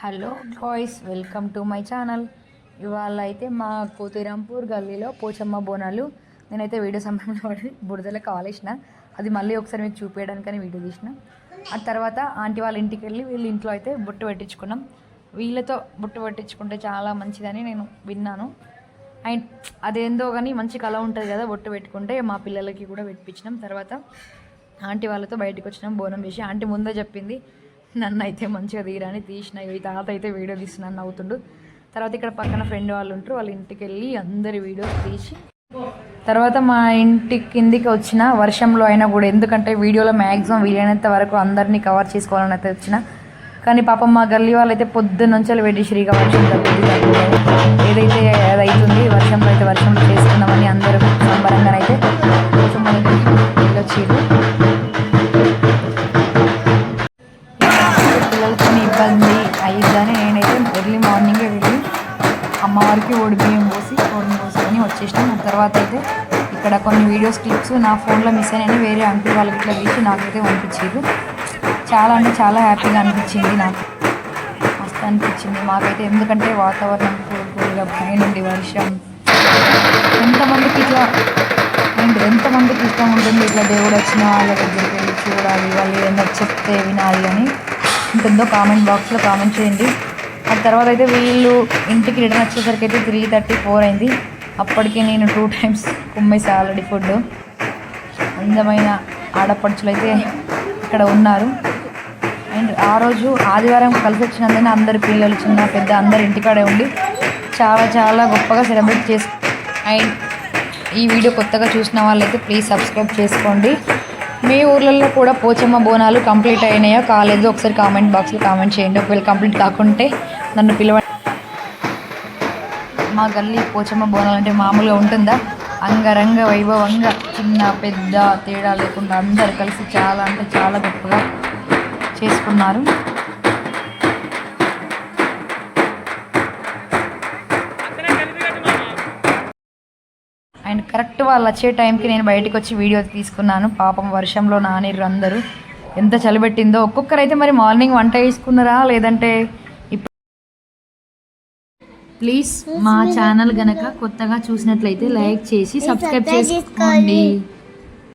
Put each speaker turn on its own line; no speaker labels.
Hello boys welcome to my channel. ఇవాళ అయితే మా కోతిరాంపూర్ గల్లీలో పోచమ్మ బోనాలు. నేనైతే వీడియో సమయంలో పడి బురదలో కాలేసిన. అది మళ్ళీ ఒకసారి మీకు చూపించడానికని వీడియో తీసిన. ఆ తర్వాత ఆంటీ వాళ్ళ ఇంటికి వెళ్ళి వీళ్ళ ఇంట్లో అయితే బొట్టు పెట్టించుకున్నాం. వీళ్ళతో బొట్టు పెట్టించుకుంటే చాలా మంచిదని నేను విన్నాను. అండ్ అదేందో కానీ మంచి కళ ఉంటుంది కదా బొట్టు పెట్టుకుంటే మా పిల్లలకి కూడా పెట్టించినాం. తర్వాత ఆంటీ వాళ్ళతో బయటకు వచ్చినాం బోనం చేసి. ఆంటీ ముందే చెప్పింది నన్ను అయితే మంచిగా తీయరని తీసిన ఈ తాత అయితే వీడియో తీస్తున్నాను నవ్వుతుండు. తర్వాత ఇక్కడ పక్కన ఫ్రెండ్ వాళ్ళు ఉంటారు వాళ్ళ ఇంటికి వెళ్ళి అందరి వీడియోస్ తీసి. తర్వాత మా ఇంటి కిందికి వచ్చిన వర్షంలో అయినా కూడా ఎందుకంటే వీడియోలో మ్యాక్సిమం వీలైనంత వరకు అందరినీ కవర్ చేసుకోవాలని అయితే వచ్చిన. కానీ పాపం మా గల్లీ వాళ్ళు అయితే వెళ్ళి నుంచి శ్రీగా వర్షం ఏదైతే అది ఇబ్బంది అయ్యిద్దని నేనైతే ఎర్లీ మార్నింగే వెళ్ళి అమ్మవారికి ఓడి బియ్యం పోసి ఓడిని పోసుకొని వచ్చేసినాం. తర్వాత అయితే ఇక్కడ కొన్ని వీడియోస్ క్లిప్స్ నా ఫోన్లో మిస్ అయినాయని వేరే అంకుల్ వాళ్ళకి ఇట్లా తీసి నాకైతే పంపించారు. చాలా అంటే చాలా హ్యాపీగా అనిపించింది నాకు. మస్తు అనిపించింది మాకైతే. ఎందుకంటే వాతావరణం కూల్ పైనుండి వర్షం. ఎంతమందికి ఇట్లా అండ్ ఎంతమందికి ఇష్టం ఉంటుంది? ఇట్లా దేవుడు వచ్చిన వాళ్ళ దగ్గరికి వెళ్ళి చూడాలి వాళ్ళు ఏదైనా చెప్తే వినాలి అని ఉంటుందో కామెంట్ బాక్స్లో కామెంట్ చేయండి. ఆ తర్వాత అయితే వీళ్ళు ఇంటికి రిటర్న్ వచ్చేసరికి అయితే త్రీ థర్టీ ఫోర్ అయింది. అప్పటికి నేను టూ టైమ్స్ కుమ్మేసి ఆల్రెడీ ఫుడ్ అందమైన ఆడపడుచులు అయితే ఇక్కడ ఉన్నారు. అండ్ ఆ రోజు ఆదివారం కలిసి వచ్చినందున అందరి పిల్లలు చిన్న పెద్ద అందరు ఇంటికాడే ఉండి చాలా చాలా గొప్పగా సెలబ్రేట్ చేసు అండ్ ఈ వీడియో కొత్తగా చూసిన వాళ్ళైతే ప్లీజ్ సబ్స్క్రైబ్ చేసుకోండి. మీ ఊర్లలో కూడా పోచమ్మ బోనాలు కంప్లీట్ అయినాయో? కాలేదో. ఒకసారి కామెంట్ బాక్స్లో కామెంట్ చేయండి. ఒకవేళ కంప్లీట్ కాకుంటే నన్ను పిలవండి. మా గల్లీ పోచమ్మ బోనాలు అంటే మామూలుగా ఉంటుందా? అంగరంగ వైభవంగా చిన్న పెద్ద తేడా లేకుండా అందరు కలిసి చాలా అంటే చాలా గొప్పగా చేసుకున్నారు. అండ్ కరెక్ట్ వాళ్ళు వచ్చే టైంకి నేను బయటకు వచ్చి వీడియో తీసుకున్నాను. పాపం వర్షంలో నానిర్రు అందరూ. ఎంత చలిపెట్టిందో. ఒక్కొక్కరు అయితే మరి మార్నింగ్ వంట చేసుకున్నారా లేదంటే ప్లీజ్ మా ఛానల్ గనక కొత్తగా చూసినట్లయితే లైక్ చేసి సబ్స్క్రైబ్ చేసుకోండి.